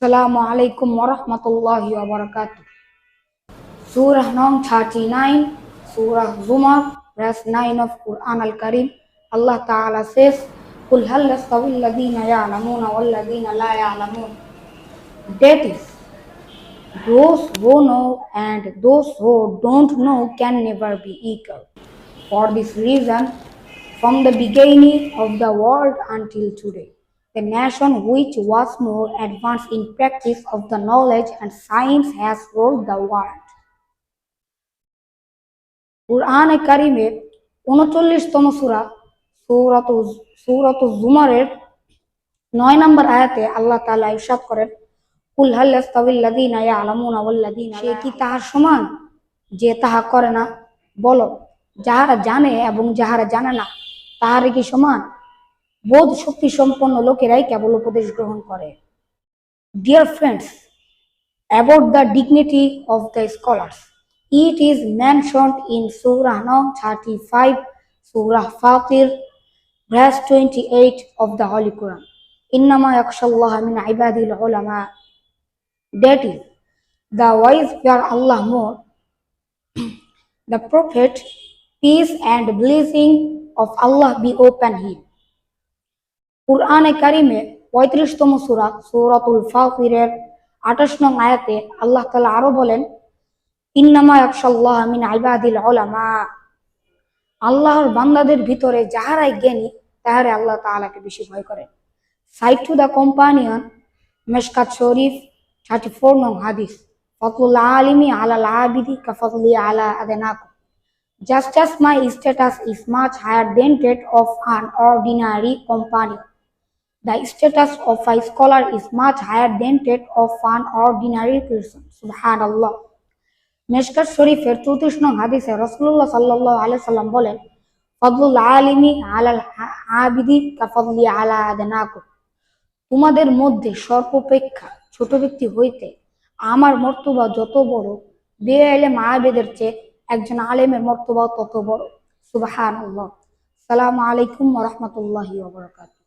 Assalamu alaikum wa rahmatullahi wa barakatuh. Surah Nom 39, Surah Zumar, verse 9 of Quran Al Karim. Allah Ta'ala says, قُلْ هَلْ يَسْتَوِي الَّذِينَ يَعْلَمُونَ وَالَّذِينَ لَا يَعْلَمُونَ That is, those who know and those who don't know can never be equal. For this reason, from the beginning of the world until today, the nation which was more advanced in practice of the knowledge and science has ruled the world. কুরআনে কারিমের উনচল্লিশতম সুরা সূরাত সূরাত জুমারের নয় নম্বর আয়াতে আল্লাহ তাআলা ইরশাদ করেন কুল হাল ইয়াস্তাবিল্লাযীনা ইয়ালামুনা ওয়াল্লাযীনা সে কি তাহার সমান যে তাহা করে না বলো যাহারা জানে এবং যাহারা জানে না তাহারে কি সমান বোধ শক্তি সম্পন্ন লোকেরাই কেবল উপদেশ গ্রহণ করে। Dear friends about the dignity of the scholars it is mention in সৌরাহ নং thirty five সৌরাহ Fatir verse twenty eight of the holy Quran ইন্নামা একশাল্লাহ মিন আইবাদিল ওলামা that is the wise fear Allah more the prophet peace and blessing of Allah be upon him কুরআনে কারিমে পঁয়ত্রিশতম সুরা সূরাতুল ফাতিরের আঠাশ নং আয়াতে আল্লাহ তালা আরও বলেন ইন্নামা মিন ইবাদিল উলামা আল্লাহর বান্দাদের ভিতরে যাহারাই জ্ঞানী তাহারে আল্লাহ তাআলাকে বেশি ভয় করে। সাইড টু দ্য কম্পানিয়ন মেশকাত শরীফ থার্টি ফোর নং হাদিস ফতুল আলিমি আলাল আবিদি কাফতলি আলা আদেনাকুম Just as my status is much higher than that of an ordinary companion, the status of a scholar is much higher than that of an ordinary person. Subhanallah. Mishkat শরীফের চৌত্রিশ নং হাদিসে রসুল্লাহ সাল্লাহ আলাই বলেন, ফদলুল আলিমি আলাল আবিদি কাফদলি আলা আদনাকু তোমাদের মধ্যে সর্বাপেক্ষা ছোট ব্যক্তি হইতে আমার মর্তবা যত বড় বে এলেম আবেদের চেয়ে একজন আলেমের মর্তবাও তত বড় সুবাহান সালামু আলাইকুম রহমতুল্লাহি ওবরাকাত